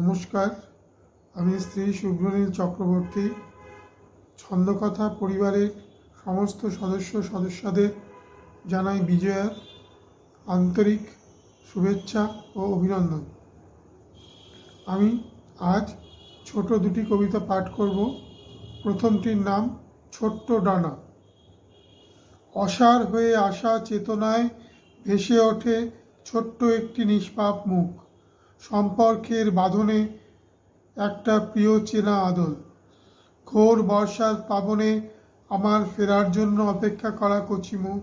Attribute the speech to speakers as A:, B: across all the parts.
A: নমস্কার, আমি শ্রী শুভ্রনীল চক্রবর্তী। ছন্দকথা পরিবারের সমস্ত সদস্য সদস্যদের জানাই বিজয়ার আন্তরিক শুভেচ্ছা ও অভিনন্দন। আমি আজ ছোট দুটি কবিতা পাঠ করব। প্রথমটির নাম ছোট্ট ডানা। অসার হয়ে আসা চেতনায় ভেসে ওঠে ছোট্ট একটি নিষ্পাপ মুখ। সম্পর্কের বাঁধনে একটা প্রিয় চেনা আদল। ঘোর বর্ষার পাবনে আমার ফেরার জন্য অপেক্ষা করা কচি মুখ,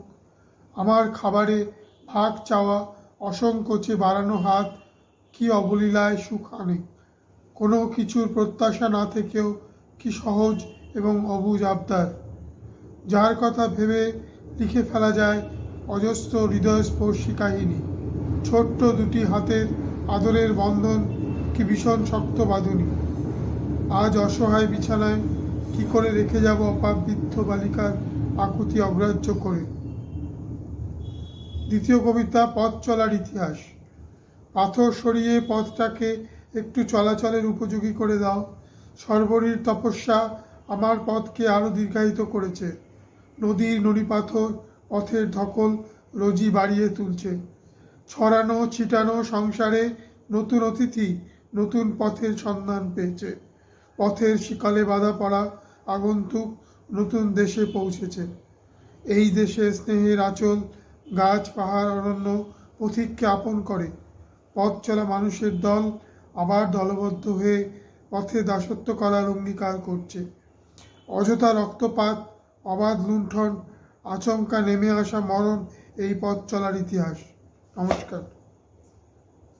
A: আমার খাবারে ভাগ চাওয়া অসংকোচে বাড়ানো হাত কি অবলীলায় সুখ আনে কোনো কিছুর প্রত্যাশা না থেকেও কি সহজ এবং অবুজ আবদার। যার কথা ভেবে লিখে ফেলা যায় অজস্র হৃদয়স্পর্শী কাহিনী। ছোট্ট দুটি হাতের আদরের বন্ধন কি ভীষণ শক্ত বাঁধুনি। আজ অসহায় বিছানায় কি করে রেখে যাব অপাবৃদ্ধ বালিকার আকুতি অগ্রাহ্য করে? দ্বিতীয় কবিতা, পথ চলার ইতিহাস। পাথর সরিয়ে পথটাকে একটু চলাচলের উপযোগী করে দাও। সর্বরীর তপস্যা আমার পথকে আরও দীর্ঘায়িত করেছে। নদীর নড়ি পাথর পথের ধকল রোজই বাড়িয়ে তুলছে। ছড়ানো, ছিটানো সংসারে নতুন অতিথি, নতুন পথের সন্ধান পেয়েছে। পথের শিকলে বাধা পড়া আগন্তুক নতুন দেশে পৌঁছেছে। এই দেশে স্নেহের আঁচল, গাছ, পাহাড় অরণ্য পথিককে আপন করে। পথ চলা মানুষের দল আবার দলবদ্ধ হয়ে পথে দাসত্ব করার অঙ্গীকার করছে। অযথা রক্তপাত, অবাধ লুণ্ঠন, আচমকা নেমে আসা মরণ এই পথ চলার ইতিহাস। নমস্কার।